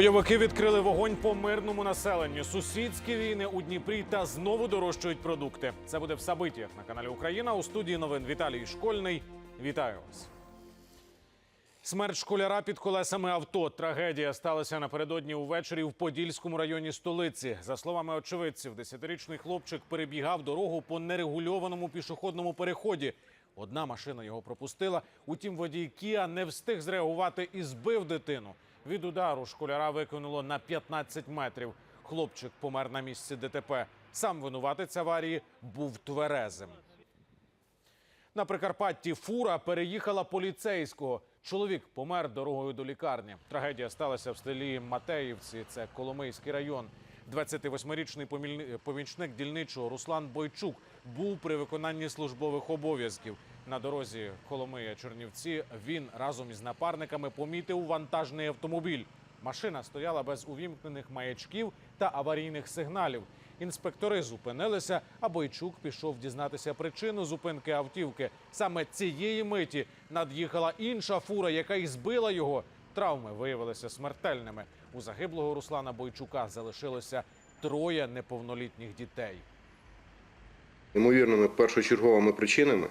Бойовики відкрили вогонь по мирному населенню. Сусідські війни у Дніпрі та знову дорожчують продукти. Це буде в Сабиті на каналі Україна. У студії новин Віталій Школьний. Вітаю вас. Смерть школяра під колесами авто. Трагедія сталася напередодні увечері в Подільському районі столиці. За словами очевидців, десятирічний хлопчик перебігав дорогу по нерегульованому пішохідному переході. Одна машина його пропустила. Утім, водій Кіа не встиг зреагувати і збив дитину. Від удару школяра викинуло на 15 метрів. Хлопчик помер на місці ДТП. Сам винуватець аварії був тверезим. На Прикарпатті фура переїхала поліцейського. Чоловік помер дорогою до лікарні. Трагедія сталася в селі Матеївці, це Коломийський район. 28-річний помічник дільничого Руслан Бойчук був при виконанні службових обов'язків. На дорозі Коломия Чернівці він разом із напарниками помітив вантажний автомобіль. Машина стояла без увімкнених маячків та аварійних сигналів. Інспектори зупинилися, а Бойчук пішов дізнатися причину зупинки автівки. Саме цієї миті над'їхала інша фура, яка й збила його. Травми виявилися смертельними. У загиблого Руслана Бойчука залишилося троє неповнолітніх дітей. Ймовірними першочерговими причинами,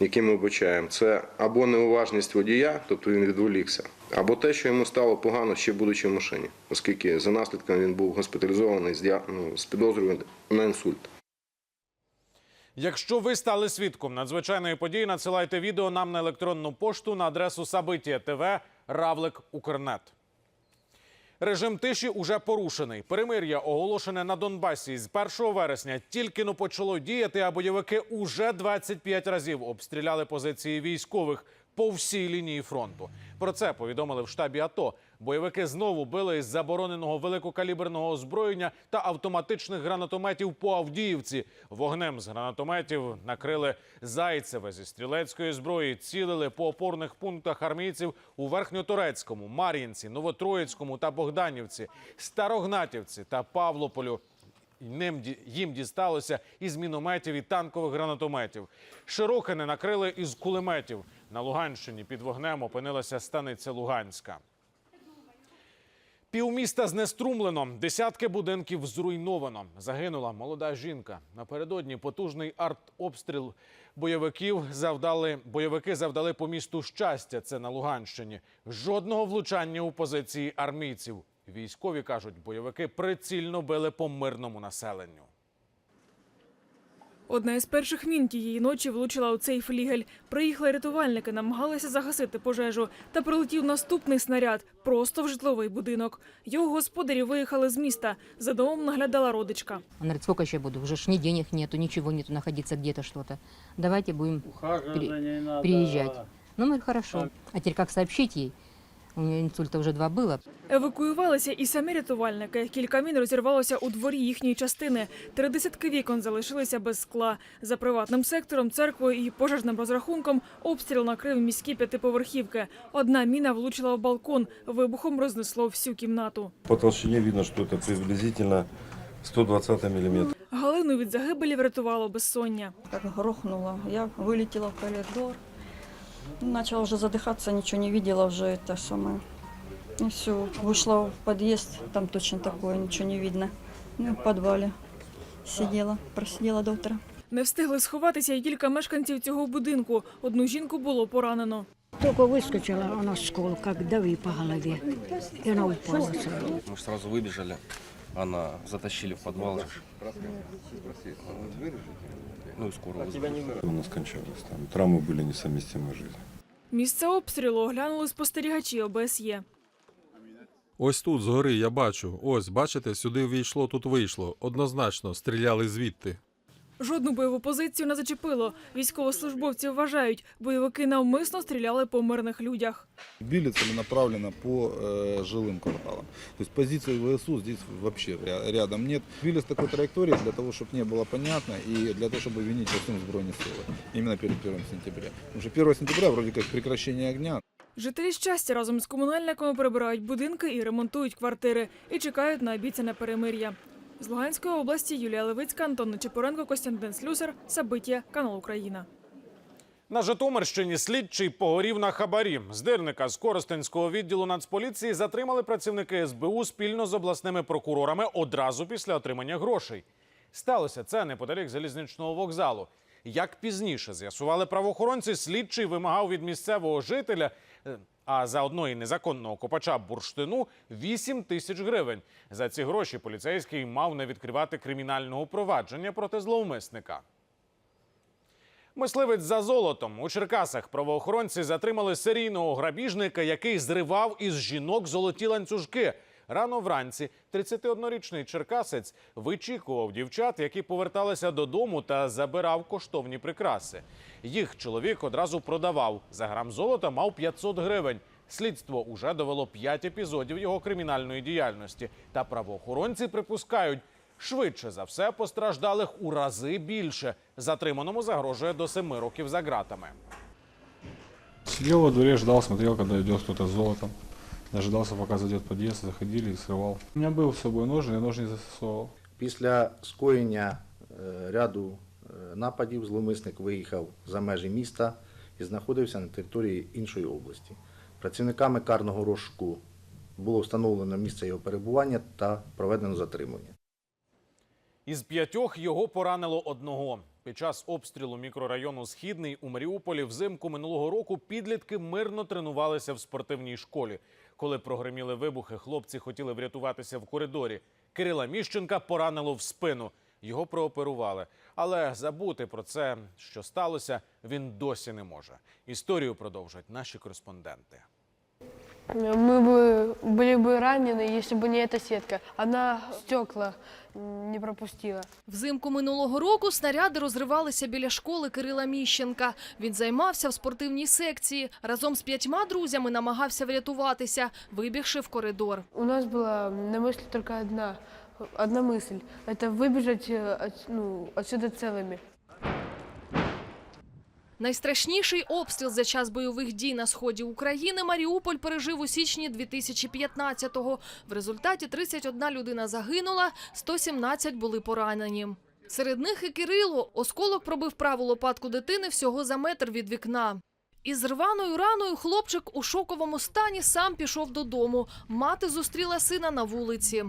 які ми вбачаємо, це або неуважність водія, тобто він відволікся, або те, що йому стало погано ще будучи в машині, оскільки за наслідком він був госпіталізований з, ну, підозрою на інсульт. Якщо ви стали свідком надзвичайної події, надсилайте відео нам на електронну пошту на адресу Сабиття ТВ Равлик Укрнет. Режим тиші уже порушений. Перемир'я, оголошене на Донбасі з 1 вересня, тільки но почало діяти, а бойовики уже 25 разів обстріляли позиції військових по всій лінії фронту. Про це повідомили в штабі АТО. Бойовики знову били із забороненого великокаліберного озброєння та автоматичних гранатометів по Авдіївці. Вогнем з гранатометів накрили Зайцеве зі стрілецької зброї, цілили по опорних пунктах армійців у Верхньоторецькому, Мар'їнці, Новотроїцькому та Богданівці, Старогнатівці та Павлополю. Ним їм дісталося із мінометів і танкових гранатометів. Широкине накрили із кулеметів. На Луганщині під вогнем опинилася станиця Луганська. Півміста знеструмлено, десятки будинків зруйновано. Загинула молода жінка. Напередодні потужний артобстріл бойовиків завдали бойовики завдали по місту щастя. Це на Луганщині. Жодного влучання у позиції армійців. Військові кажуть, бойовики прицільно били по мирному населенню. Одна із перших мін тієї ночі влучила у цей флігель. Приїхали рятувальники, намагалися загасити пожежу. Та прилетів наступний снаряд просто в житловий будинок. Його господарі виїхали з міста. За домом наглядала родичка. Он говорит, сколько еще буду? Уже ж ни денег нету, ничего нету, находиться где-то что-то. Давайте будем Ухаживать При- приезжать. Ну, мы говорим, хорошо. А теперь как сообщить ей? У нее инсульта уже два было. Евакуювалися і самі рятувальники. Кілька мін розірвалося у дворі їхньої частини. Три десятки вікон залишилися без скла. За приватним сектором, церквою і пожежним розрахунком обстріл накрив міські п'ятиповерхівки. Одна міна влучила в балкон. Вибухом рознесло всю кімнату. По толщине видно, что это приблизительно 120 миллиметров. Галину від загибелі врятувало безсоння. как грохнуло. Я вылетела в коридор. Начала уже задыхаться, ничего не видела уже это самое. И все, вышла в подъезд, там точно такое, ничего не видно. Ну, и в подвале сидела, просидела до утра. Не встигли сховатися і кілька мешканців цього будинку. Одну жінку було поранено. Только выскочила, она скол, как дави по голове. И она упала сразу. Мы ж сразу выбежали, она затащили в подвал. Ну и скоро вызвали. У нас кончалось. Там травмы были несовместимы с жизнью. Місце обстрілу оглянули спостерігачі ОБСЄ. Ось тут згори я бачу. Ось, бачите, сюди війшло, тут вийшло. Однозначно, стріляли звідти. Жодну бойову позицію не зачепило. Військовослужбовці вважають, бойовики навмисно стріляли по мирних людях. Били целенаправленно по э, жилым кварталам. То есть позиции ВСУ здесь вообще ря- рядом нет. Били с такой траекторией для того, чтобы не было понятно и для того, чтобы винить во всем Збройные силы. Именно перед 1 сентября. Потому что 1 сентября вроде как прекращение огня, Жителі щастя разом з комунальниками прибирають будинки і ремонтують квартири і чекають на обіцяне перемир'я. З Луганської області Юлія Левицька, Антон Нечипоренко, Костянтин Слюсар, Сабиття, канал Україна. На Житомирщині слідчий погорів на хабарі. Здирника з Коростенського відділу Нацполіції затримали працівники СБУ спільно з обласними прокурорами одразу після отримання грошей. Сталося це неподалік залізничного вокзалу. Як пізніше з'ясували правоохоронці, слідчий вимагав від місцевого жителя, е, а заодно і незаконного копача бурштину 8 тисяч гривень. За ці гроші поліцейський мав не відкривати кримінального провадження проти зловмисника. Мисливець за золотом у Черкасах правоохоронці затримали серійного грабіжника, який зривав із жінок золоті ланцюжки. Рано вранці 31-річний черкасець вичікував дівчат, які поверталися додому та забирав коштовні прикраси. Їх чоловік одразу продавав. За грам золота мав 500 гривень. Слідство уже довело 5 епізодів його кримінальної діяльності. Та правоохоронці припускають, Швидше за все постраждалих у рази більше. Затриманому загрожує до семи років за ґратами. Сидел во дворе, ждал, смотрел, когда идет кто-то с золотом Дожидался, пока зайдет в подъезд, заходили и срывал. У меня был с собой нож, я нож не застосовывал. Після скоєння е, ряду е, нападів зловмисник виїхав за межі міста і знаходився на території іншої області. Працівниками карного розшуку було встановлено місце його перебування та проведено затримання. Із п'ятьох його поранило одного. Під час обстрілу мікрорайону Східний у Маріуполі взимку минулого року підлітки мирно тренувалися в спортивній школі. Коли прогреміли вибухи, хлопці хотіли врятуватися в коридорі. Кирила Міщенка поранило в спину. Його прооперували. Але забути про це, що сталося, він досі не може. Історію продовжують наші кореспонденти. Мы бы были бы ранены, если бы не эта сетка. Она стекла м, не пропустила. Взимку минулого року снаряди розривалися біля школи Кирила Міщенка. Він займався в спортивній секції. Разом з п'ятьма друзями намагався врятуватися, вибігши в коридор. У нас была на мысли только одна, одна мысль. Это выбежать э, от- ну, отсюда целыми. Найстрашніший обстріл за час бойових дій на сході України Маріуполь пережив у січні 2015-го. В результаті 31 людина загинула, 117 були поранені. Серед них і Кирило. Осколок пробив праву лопатку дитини всього за метр від вікна. Із рваною раною хлопчик у шоковому стані сам пішов додому. Мати зустріла сина на вулиці.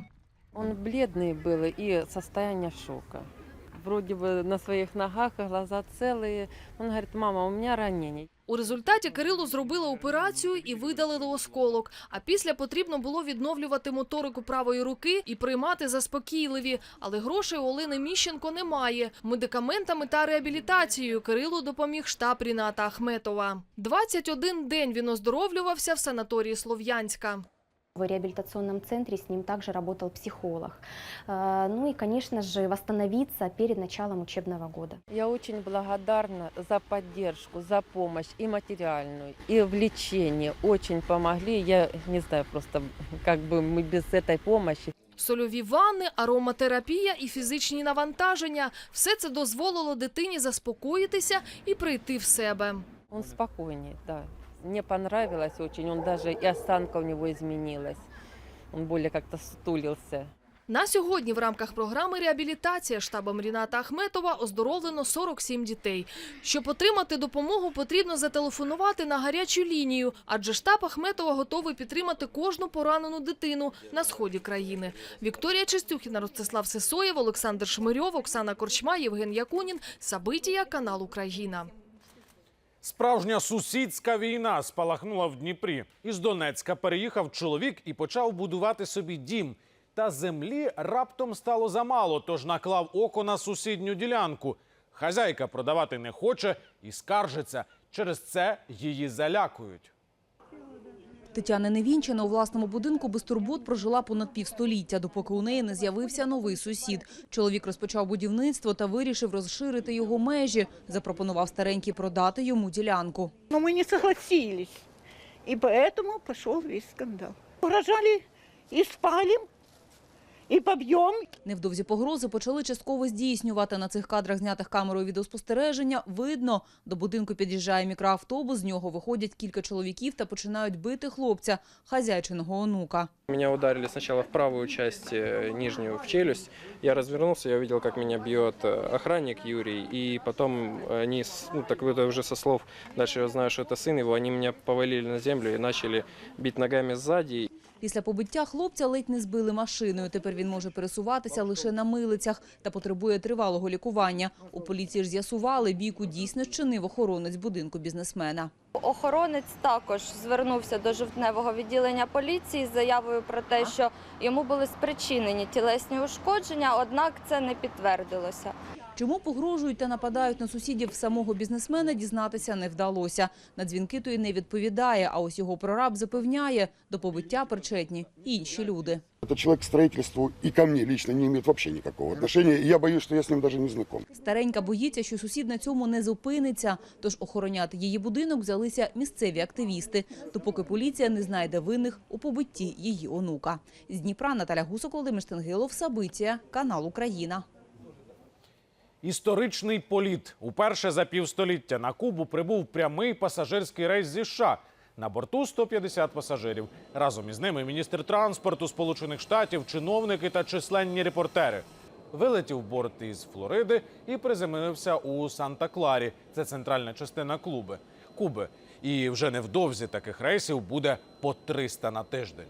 Он бледный был и состояние шока. Вроде бы на своих ногах, глаза целые. Он говорит, мама, у меня ранение. У результаті Кирилу зробили операцію і видалили осколок. А після потрібно було відновлювати моторику правої руки і приймати заспокійливі. Але грошей у Олени Міщенко немає. Медикаментами та реабілітацією Кирилу допоміг штаб Ріната Ахметова. 21 день він оздоровлювався в санаторії Слов'янська. В реабилитационном центре с ним также работал психолог. Э, Ну и, конечно же, восстановиться перед началом учебного года. Я очень благодарна за поддержку, за помощь и материальную, и в лечении. Очень помогли. Я не знаю просто, как бы мы без этой помощи. Сольові ванни, ароматерапія і фізичні навантаження – все це дозволило дитині заспокоїтися і прийти в себе. Он спокойнее, да. Мне понравилось очень. Он даже и осанка у него изменилась. Он более как-то стулился. На сьогодні в рамках програми реабілітація штабом Ріната Ахметова оздоровлено 47 дітей. Щоб отримати допомогу, потрібно зателефонувати на гарячу лінію, адже штаб Ахметова готовий підтримати кожну поранену дитину на сході країни. Вікторія Чистюхіна, Ростислав Сисоєв, Олександр Шмирьов, Оксана Корчма, Євген Якунін. Сабитія, канал Україна. Справжня сусідська війна спалахнула в Дніпрі. Із Донецька переїхав чоловік і почав будувати собі дім. Та землі раптом стало замало, тож наклав око на сусідню ділянку. Хазяйка продавати не хоче і скаржиться. Через це її залякують. Тетяна Невінчина у власному будинку без турбот прожила понад півстоліття, допоки у неї не з'явився новий сусід. Чоловік розпочав будівництво та вирішив розширити його межі. Запропонував старенький продати йому ділянку. Но ми не согласились. і поэтому пішов весь скандал. Угрожали і спалим, и побьем. Невдовзі погрози почали частково здійснювати. На цих кадрах, знятих камерою відеоспостереження, видно, до будинку під'їжджає мікроавтобус, з нього виходять кілька чоловіків та починають бити хлопця, хазяйчиного онука. Меня ударили сначала в правую часть, э, нижнюю, в челюсть. Я развернулся, я увидел, как меня бьет э, охранник Юрий. И потом они, с- ну так это уже со слов, дальше я знаю, что это сын его, они меня повалили на землю и начали бить ногами сзади. Після побиття хлопця ледь не збили машиною. Тепер він може пересуватися лише на милицях та потребує тривалого лікування. У поліції ж з'ясували, бійку дійсно щинив охоронець будинку бізнесмена. Охоронець також звернувся до жовтневого відділення поліції з заявою про те, що йому були спричинені тілесні ушкодження, однак це не підтвердилося. Чому погрожують та нападають на сусідів самого бізнесмена, дізнатися не вдалося. На дзвінки той не відповідає, а ось його прораб запевняє, до побиття причетні інші люди. Этот человек к строительству и ко мне лично не имеет вообще никакого отношения. Я боюсь, что я с ним даже не знаком. Старенька боїться, що сусід на цьому не зупиниться, тож охороняти її будинок взялися місцеві активісти, допоки поліція не знайде винних у побитті її онука. З Дніпра Наталя Гусок, Володимир Штангилов, Сабиття, канал Україна. Історичний політ. Уперше за півстоліття на Кубу прибув прямий пасажирський рейс зі США. На борту 150 пасажирів. Разом із ними міністр транспорту Сполучених Штатів, чиновники та численні репортери. Вилетів борт із Флориди і приземлився у Санта-Кларі. Це центральна частина клуби Куби. І вже невдовзі таких рейсів буде по 300 на тиждень.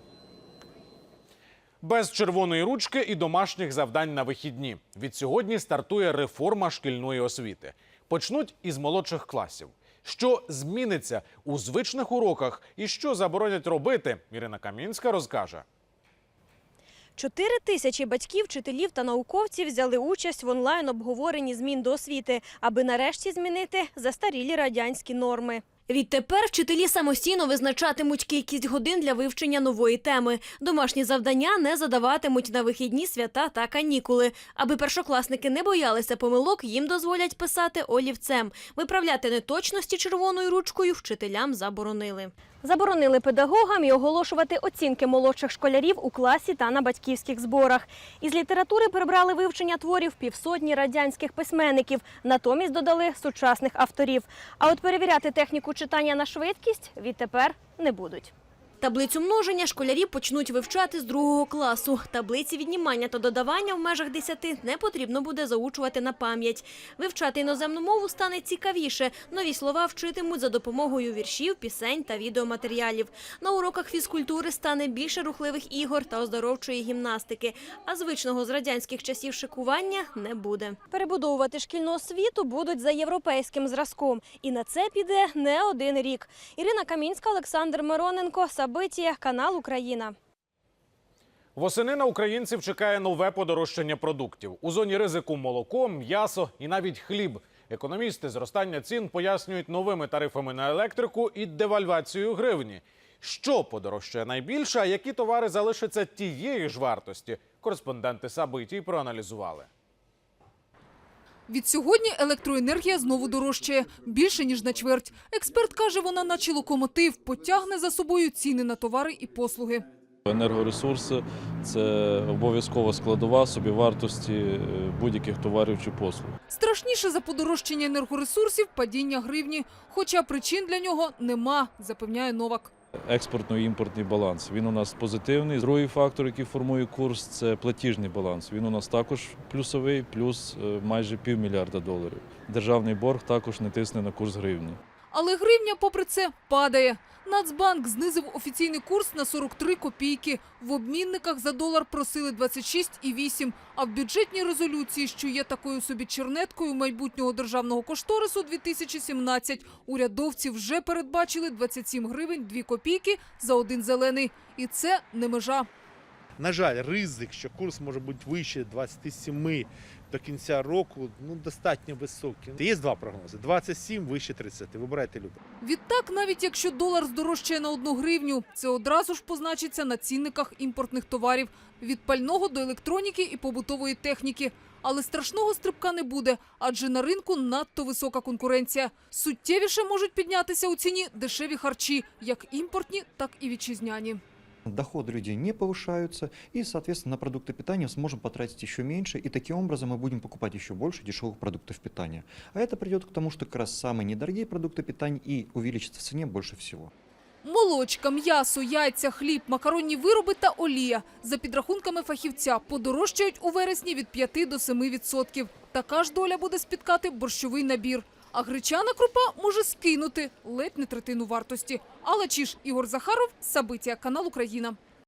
Без червоної ручки і домашніх завдань на вихідні. Від сьогодні стартує реформа шкільної освіти. Почнуть із молодших класів. Що зміниться у звичних уроках і що заборонять робити, Ірина Камінська розкаже. Чотири тисячі батьків, вчителів та науковців взяли участь в онлайн обговоренні змін до освіти, аби нарешті змінити застарілі радянські норми. Відтепер вчителі самостійно визначатимуть кількість годин для вивчення нової теми. Домашні завдання не задаватимуть на вихідні свята та канікули. Аби першокласники не боялися помилок, їм дозволять писати олівцем. Виправляти неточності червоною ручкою вчителям заборонили. Заборонили педагогам і оголошувати оцінки молодших школярів у класі та на батьківських зборах. Із літератури прибрали вивчення творів півсотні радянських письменників, натомість додали сучасних авторів. А от перевіряти техніку читання на швидкість відтепер не будуть. Таблицю множення школярі почнуть вивчати з другого класу. Таблиці віднімання та додавання в межах 10 не потрібно буде заучувати на пам'ять. Вивчати іноземну мову стане цікавіше. Нові слова вчитимуть за допомогою віршів, пісень та відеоматеріалів. На уроках фізкультури стане більше рухливих ігор та оздоровчої гімнастики. А звичного з радянських часів шикування не буде. Перебудовувати шкільну освіту будуть за європейським зразком. І на це піде не один рік. Ірина Камінська, Олександр Мироненко, Сабитія, канал Україна. Восени на українців чекає нове подорожчання продуктів. У зоні ризику молоко, м'ясо і навіть хліб. Економісти зростання цін пояснюють новими тарифами на електрику і девальвацією гривні. Що подорожчає найбільше, а які товари залишаться тієї ж вартості? Кореспонденти Сабитій проаналізували. Від сьогодні електроенергія знову дорожчає більше ніж на чверть. Експерт каже, вона наче локомотив потягне за собою ціни на товари і послуги. Енергоресурси це обов'язкова складова собівартості е, будь-яких товарів чи послуг. Страшніше за подорожчання енергоресурсів падіння гривні. Хоча причин для нього нема, запевняє Новак. Експортно-імпортний баланс. Він у нас позитивний. Другий фактор, який формує курс, це платіжний баланс. Він у нас також плюсовий, плюс е, майже півмільярда доларів. Державний борг також не тисне на курс гривні. Але гривня, попри це, падає. Нацбанк знизив офіційний курс на 43 копійки. В обмінниках за долар просили 26,8. А в бюджетній резолюції, що є такою собі чернеткою майбутнього державного кошторису 2017, урядовці вже передбачили 27 гривень 2 копійки за один зелений. І це не межа. На жаль, ризик, що курс може бути вище 27 до кінця року, ну достатньо високий. Є два прогнози: 27 вище 30. Вибирайте любе. Відтак, навіть якщо долар здорожчає на одну гривню, це одразу ж позначиться на цінниках імпортних товарів від пального до електроніки і побутової техніки. Але страшного стрибка не буде, адже на ринку надто висока конкуренція. Суттєвіше можуть піднятися у ціні дешеві харчі, як імпортні, так і вітчизняні Доходы людей не повышаются, и, соответственно, на продукты питания сможем потратить еще меньше, и таким образом мы будем покупать еще больше дешевых продуктов питания. А это придет к тому, что как раз самые недорогие продукты питания и увеличатся в цене больше всего. Молочка, м'ясо, яйця, хліб, макаронні вироби та олія. За підрахунками фахівця, подорожчають у вересні від 5 до 7 відсотків. Така ж доля буде спіткати борщовий набір. А гречана крупа може скинути ледь не третину вартості. Але чи ж Ігор Захаров, Сабиття, канал Україна.